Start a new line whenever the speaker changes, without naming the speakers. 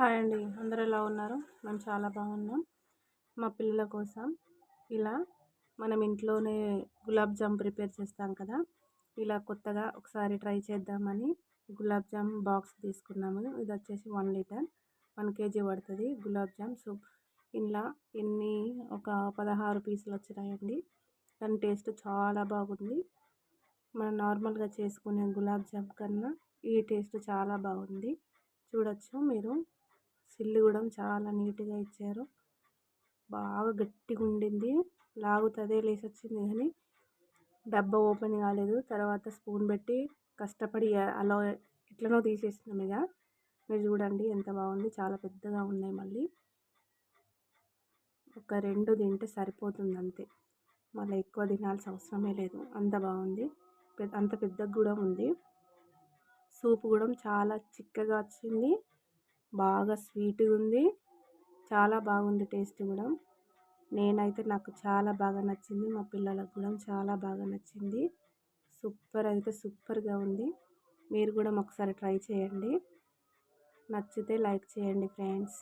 Hi అండి. అందరూ ఎలా ఉన్నారు? మేము చాలా బాగున్నాం. మా పిల్లల కోసం ఇలా మనం ఇంట్లోనే గులాబ్ జామ్ ప్రిపేర్ చేస్తాం కదా. ఇలా కొత్తగా ఒకసారి ట్రై చేద్దామని గులాబ్ జామ్ బాక్స్ తీసుకున్నాము. ఇది వచ్చేసి వన్ లీటర్. వన్ కేజీ పడుతుంది గులాబ్ జామ్ సూప్. ఇలా ఎన్ని ఒక పదహారు పీసులు వచ్చినాయండి. దాని టేస్ట్ చాలా బాగుంది. మనం నార్మల్గా చేసుకునే గులాబ్ జామ్ కన్నా ఈ టేస్ట్ చాలా బాగుంది. చూడొచ్చు మీరు. సిల్లు కూడా చాలా నీట్గా ఇచ్చారు. బాగా గట్టిగా ఉండింది. లాగుతుంది లేసి వచ్చింది కానీ డబ్బా ఓపెన్ కాలేదు. తర్వాత స్పూన్ పెట్టి కష్టపడి అలా ఎట్లనో తీసేసినాం ఇక మీరు చూడండి ఎంత బాగుంది. చాలా పెద్దగా ఉన్నాయి మళ్ళీ. ఒక రెండు తింటే సరిపోతుంది అంతే. మళ్ళీ ఎక్కువ తినాల్సిన అవసరమే లేదు. అంత బాగుంది. అంత పెద్దగా కూడా ఉంది. సూప్ కూడా చాలా చిక్కగా వచ్చింది. బాగా స్వీట్గా ఉంది చాలా బాగుంది టేస్ట్ కూడా నేనైతే నాకు చాలా బాగా నచ్చింది. మా పిల్లలకు కూడా చాలా బాగా నచ్చింది. సూపర్ అయితే సూపర్గా ఉంది. మీరు కూడా ఒకసారి ట్రై చేయండి. నచ్చితే లైక్ చేయండి ఫ్రెండ్స్.